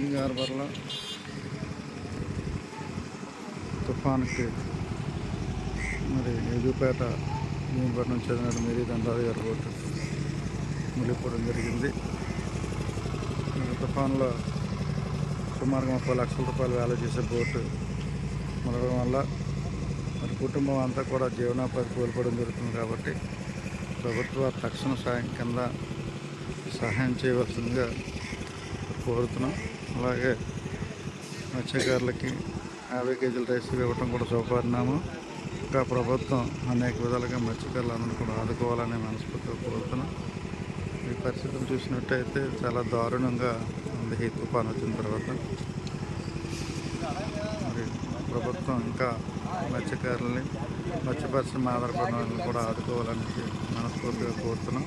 King హార్బర్లో తుఫాన్కి మరి ఎగుపేట నుంచి చెందిన మేరీ దండాది గారి బోటు మునిగిపోవడం జరిగింది. ఈ తుఫాన్లో సుమారుగా ముప్పై లక్షల రూపాయలు వేల చేసే బోటు మునగడం వల్ల మరి కుటుంబం అంతా కూడా జీవనోపాధి కోల్పోవడం జరుగుతుంది కాబట్టి ప్రభుత్వ తక్షణ సాయం కింద సహాయం చేయవలసిందిగా కోరుతున్నాం. అలాగే మత్స్యకారులకి యాభై కేజీల రైస్ ఇవ్వటం కూడా చూపడినాము ఇంకా ప్రభుత్వం అనేక విధాలుగా మత్స్యకారులందరూ కూడా ఆదుకోవాలని మనస్ఫూర్తిగా కోరుతున్నాం. ఈ పరిస్థితిని చూసినట్టయితే చాలా దారుణంగా ఉంది ఈ తుఫాన్ వచ్చిన తర్వాత. మరి ప్రభుత్వం ఇంకా మత్స్యకారుల్ని మత్స్య పరిశ్రమ ఆధారపడిన వాళ్ళని కూడా ఆదుకోవాలని మనస్ఫూర్తిగా కోరుతున్నాం.